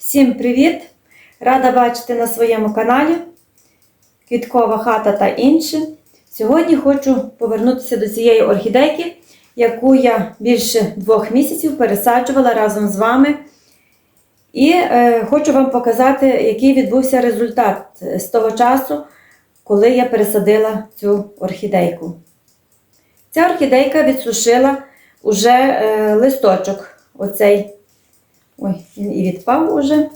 Всім привіт! Рада бачити на своєму каналі Квіткова хата та інше. Сьогодні хочу повернутися до цієї орхідейки, яку я більше двох місяців пересаджувала разом з вами. І е, хочу вам показати, який відбувся результат з того часу, коли я пересадила цю орхідейку. Ця орхідейка відсушила уже е, листочок. Оцей. Ой, він і відпав уже.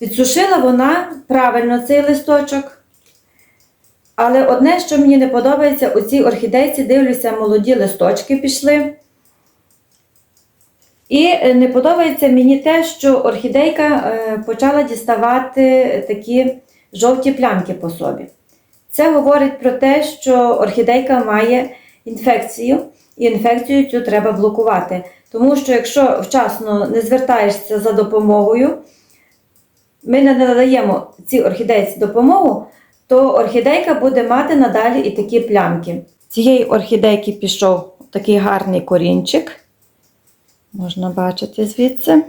Відсушила вона правильно цей листочок. Але одне, що мені не подобається, у цій орхідейці дивлюся, молоді листочки пішли. І е, не подобається мені те, що орхідейка е, почала діставати такі жовті плямки по собі. Це говорить про те, що орхідейка має інфекцію, і інфекцію цю треба блокувати. Тому що якщо вчасно не звертаєшся за допомогою, ми не надаємо цій орхідейці допомогу, то орхідейка буде мати надалі і такі плямки. Цієї орхідейки пішов такий гарний корінчик. Можна бачити звідси.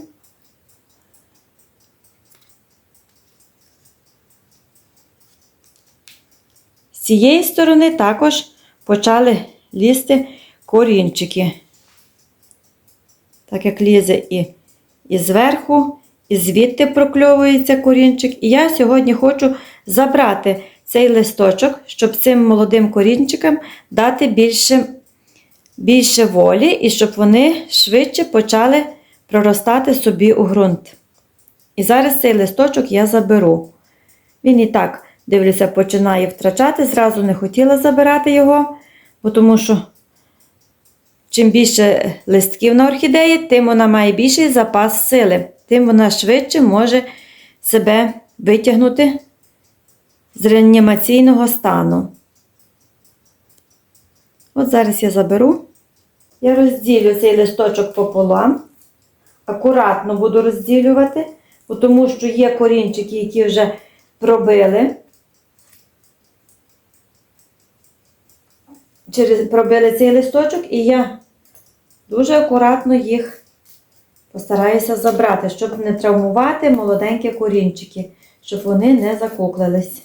З цієї сторони також почали лізти корінчики. Так як лізе і, і зверху, і звідти прокльовується корінчик. І я сьогодні хочу забрати цей листочок, щоб цим молодим корінчикам дати більше, більше волі і щоб вони швидше почали проростати собі у ґрунт. І зараз цей листочок я заберу. Він і так, дивлюся, починає втрачати. Зразу не хотіла забирати його, бо тому що чим більше листків на орхідеї, тим вона має більший запас сили, тим вона швидше може себе витягнути з реанімаційного стану. От зараз я заберу. Я розділю цей листочок пополам. Акуратно буду розділювати, тому що є корінчики, які вже пробили. Через пробили цей листочок, і я дуже акуратно їх постараюся забрати, щоб не травмувати молоденькі корінчики, щоб вони не закуклились.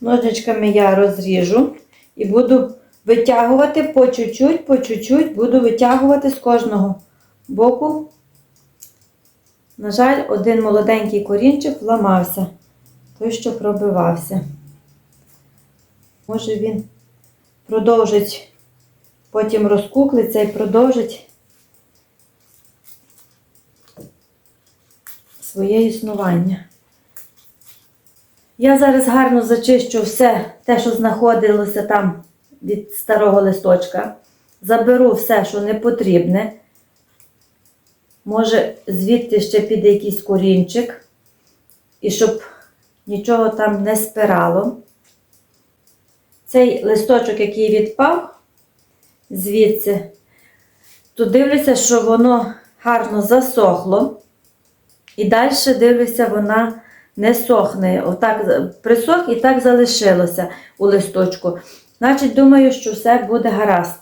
Ножничками я розріжу і буду витягувати по чуть-чуть, по чуть-чуть буду витягувати з кожного боку. На жаль, один молоденький корінчик вламався, той, що пробивався. Може він продовжить, потім розкуклиться і продовжить своє існування. Я зараз гарно зачищу все те, що знаходилося там від старого листочка. Заберу все, що не потрібне. Може, звідти ще піде якийсь корінчик, і щоб нічого там не спирало. Цей листочок, який відпав звідси, то дивлюся, що воно гарно засохло. І далі дивлюся, вона не сохне. Отак присох і так залишилося у листочку. Значить, думаю, що все буде гаразд.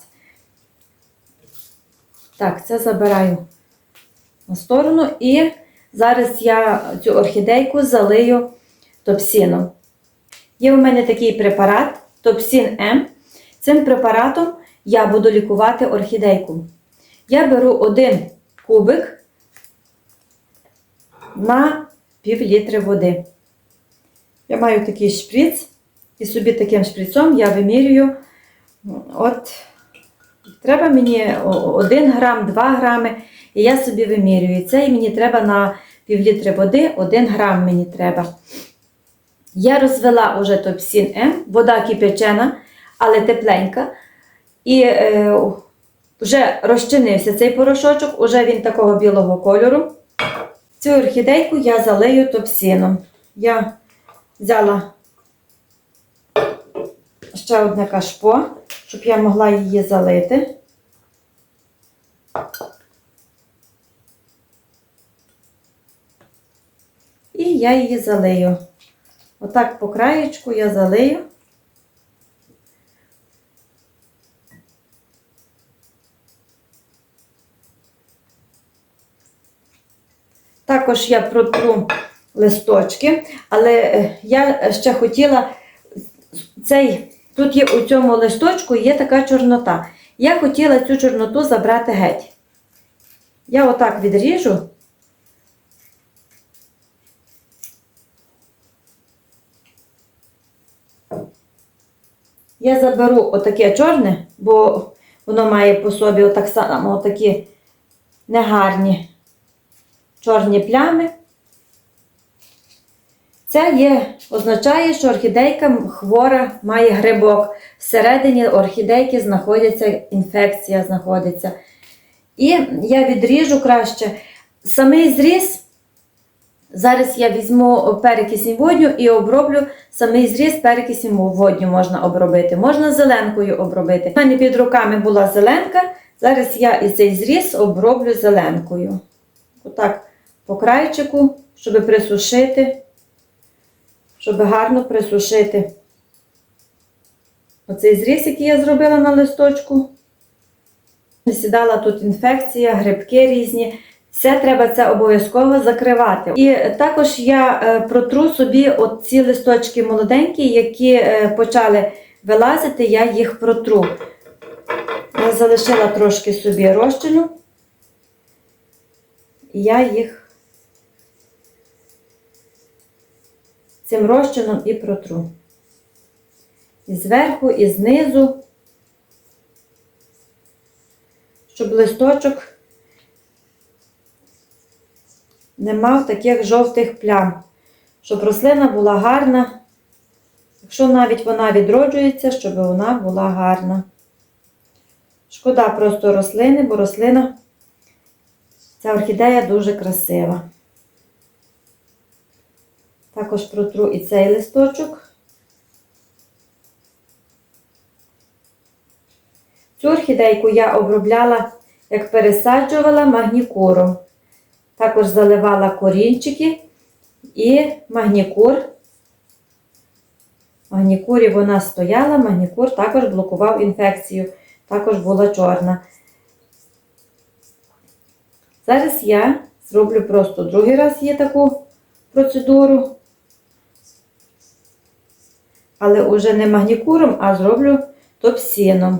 Так, це забираю на сторону. І зараз я цю орхідейку залию топсіном. Є у мене такий препарат Топсін М. Цим препаратом я буду лікувати орхідейку. Я беру один кубик на пів літри води. Я маю такий шприц, і собі таким шприцом я вимірюю. От, треба мені 1 грам, 2 грами, і я собі вимірюю. Це мені треба на пів літри води, 1 грам мені треба. Я розвела уже топсін М, вода кипячена, але тепленька. І е, вже розчинився цей порошочок, уже він такого білого кольору. Цю орхідейку я залию топсіном. Я взяла ще одне кашпо, щоб я могла її залити. І я її залию. Отак по краєчку я залию. Також я протру листочки, але е, я ще хотіла цей, тут є у цьому листочку є така чорнота. Я хотіла цю чорноту забрати геть. Я отак відріжу. Я заберу отаке чорне, бо воно має по собі отак само отакі негарні чорні плями. Це є, означає, що орхідейка хвора має грибок. Всередині орхідейки знаходиться інфекція знаходиться. І я відріжу краще самий зріз. Зараз я візьму перекисінь водню і оброблю самий зріз перекисінь водню можна обробити. Можна зеленкою обробити. У мене під руками була зеленка. Зараз я і цей зріз оброблю зеленкою. Отак по крайчику, щоб присушити, щоб гарно присушити оцей зріз, який я зробила на листочку. Сідала тут інфекція, грибки різні. Все треба це обов'язково закривати. І також я е, протру собі от ці листочки молоденькі, які е, почали вилазити, я їх протру. Я залишила трошки собі розчину. І я їх цим розчином і протру. І зверху, і знизу, щоб листочок не мав таких жовтих плям, щоб рослина була гарна, якщо навіть вона відроджується, щоб вона була гарна. Шкода просто рослини, бо рослина, ця орхідея дуже красива. Також протру і цей листочок. Цю орхідейку я обробляла, як пересаджувала магнікуром. Також заливала корінчики і магнікур. В магнікурі вона стояла, магнікур також блокував інфекцію, також була чорна. Зараз я зроблю просто другий раз є таку процедуру. Але вже не магнікуром, а зроблю топсіном.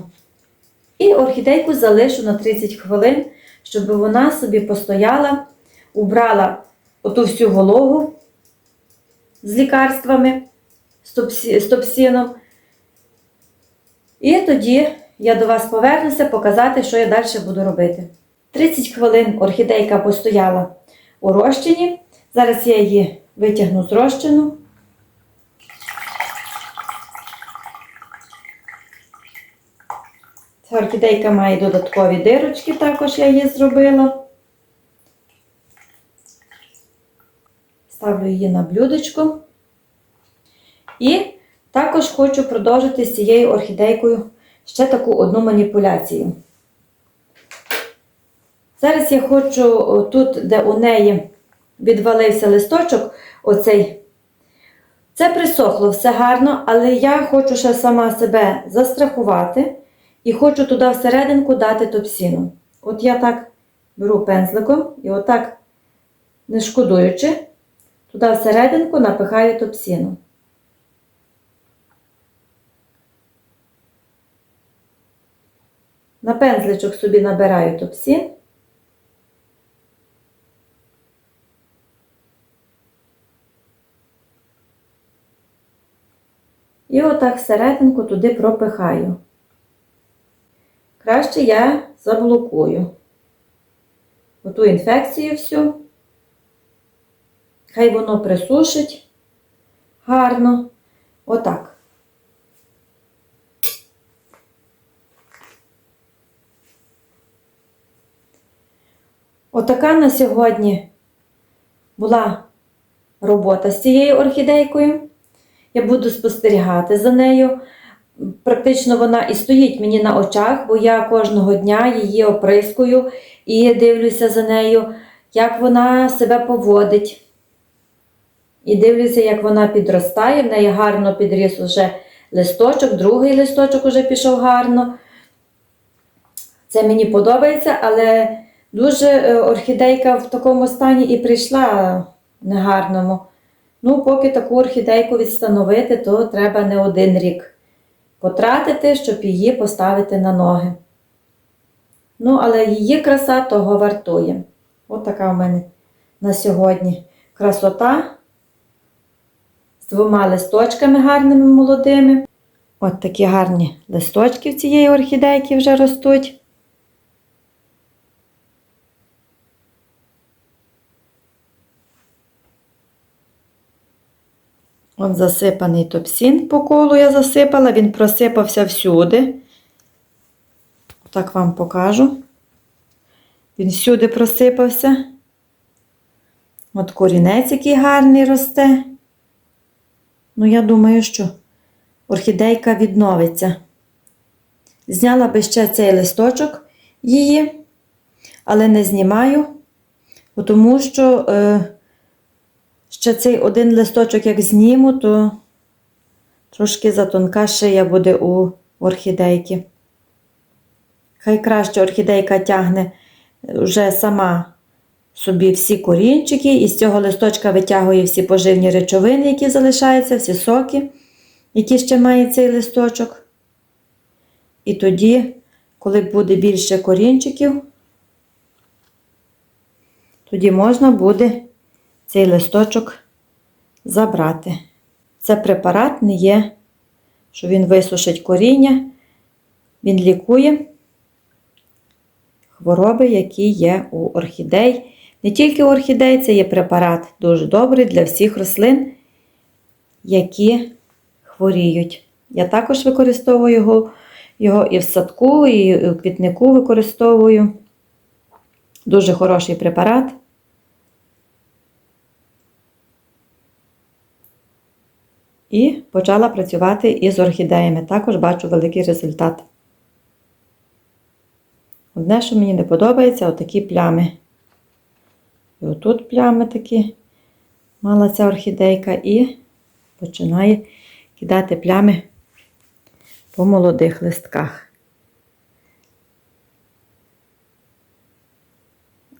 І орхідейку залишу на 30 хвилин, щоб вона собі постояла убрала оту всю вологу з лікарствами, з топсіном. І тоді я до вас повернуся показати, що я далі буду робити. 30 хвилин орхідейка постояла у розчині. Зараз я її витягну з розчину. Орхідейка має додаткові дирочки, також я її зробила. Ставлю її на блюдечко. І також хочу продовжити з цією орхідейкою ще таку одну маніпуляцію. Зараз я хочу тут, де у неї відвалився листочок, оцей. Це присохло все гарно, але я хочу ще сама себе застрахувати і хочу туди всерединку дати топсіну. От я так беру пензликом і отак, не шкодуючи, туди всерединку напихаю топсіну. На пензличок собі набираю топсін. І отак всерединку туди пропихаю. Краще я заблокую оту інфекцію всю. Хай воно присушить гарно. Отак. Отака на сьогодні була робота з цією орхідейкою. Я буду спостерігати за нею. Практично вона і стоїть мені на очах, бо я кожного дня її оприскую і дивлюся за нею, як вона себе поводить. І дивлюся, як вона підростає. В неї гарно підріс уже листочок, другий листочок уже пішов гарно. Це мені подобається, але Дуже е, орхідейка в такому стані і прийшла негарному. Ну, поки таку орхідейку відстановити, то треба не один рік потратити, щоб її поставити на ноги. Ну, але її краса того вартує. От така в мене на сьогодні красота з двома листочками гарними молодими. От такі гарні листочки в цієї орхідейки вже ростуть. От засипаний топсін по колу я засипала, він просипався всюди. Так вам покажу. Він всюди просипався. От корінець, який гарний росте. Ну, я думаю, що орхідейка відновиться. Зняла би ще цей листочок її, але не знімаю, тому що е, ще цей один листочок, як зніму, то трошки затонка шия буде у орхідейки. Хай краще орхідейка тягне вже сама собі всі корінчики, і з цього листочка витягує всі поживні речовини, які залишаються, всі соки, які ще має цей листочок. І тоді, коли буде більше корінчиків, тоді можна буде цей листочок забрати. Це препарат не є, що він висушить коріння, він лікує хвороби, які є у орхідей. Не тільки у орхідей, це є препарат дуже добрий для всіх рослин, які хворіють. Я також використовую його, його і в садку, і в квітнику використовую. Дуже хороший препарат. І почала працювати із орхідеями. Також бачу великий результат. Одне, що мені не подобається, отакі плями. І отут плями такі мала ця орхідейка і починає кидати плями по молодих листках.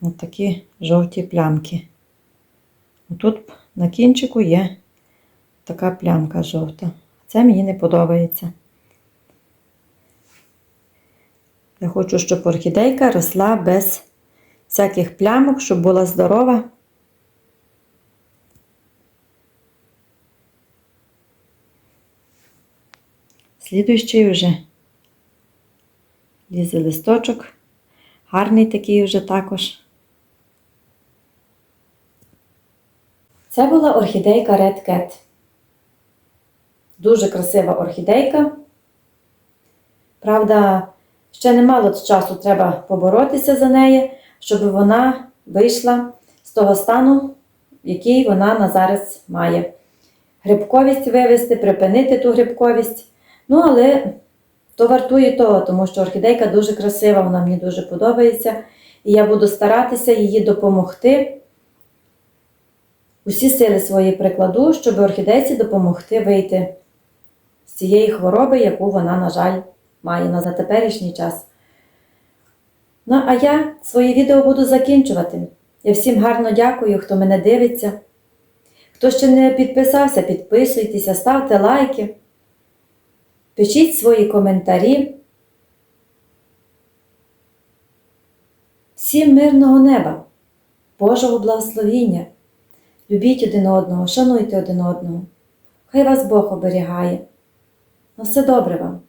Ось такі жовті плямки. Тут на кінчику є така плямка жовта. Це мені не подобається. Я хочу, щоб орхідейка росла без всяких плямок, щоб була здорова. Слідуючий вже лізе листочок. Гарний такий вже також. Це була орхідейка Red Cat. Дуже красива орхідейка. Правда, ще немало часу треба поборотися за неї, щоб вона вийшла з того стану, який вона на зараз має. Грибковість вивести, припинити ту грибковість. Ну, але то вартує того, тому що орхідейка дуже красива, вона мені дуже подобається. І я буду старатися її допомогти. Усі сили свої прикладу, щоб орхідейці допомогти вийти цієї хвороби, яку вона, на жаль, має на теперішній час. Ну, а я своє відео буду закінчувати. Я всім гарно дякую, хто мене дивиться. Хто ще не підписався, підписуйтеся, ставте лайки, пишіть свої коментарі. Всім мирного неба, Божого благословіння. Любіть один одного, шануйте один одного. Хай вас Бог оберігає. На все добре вам!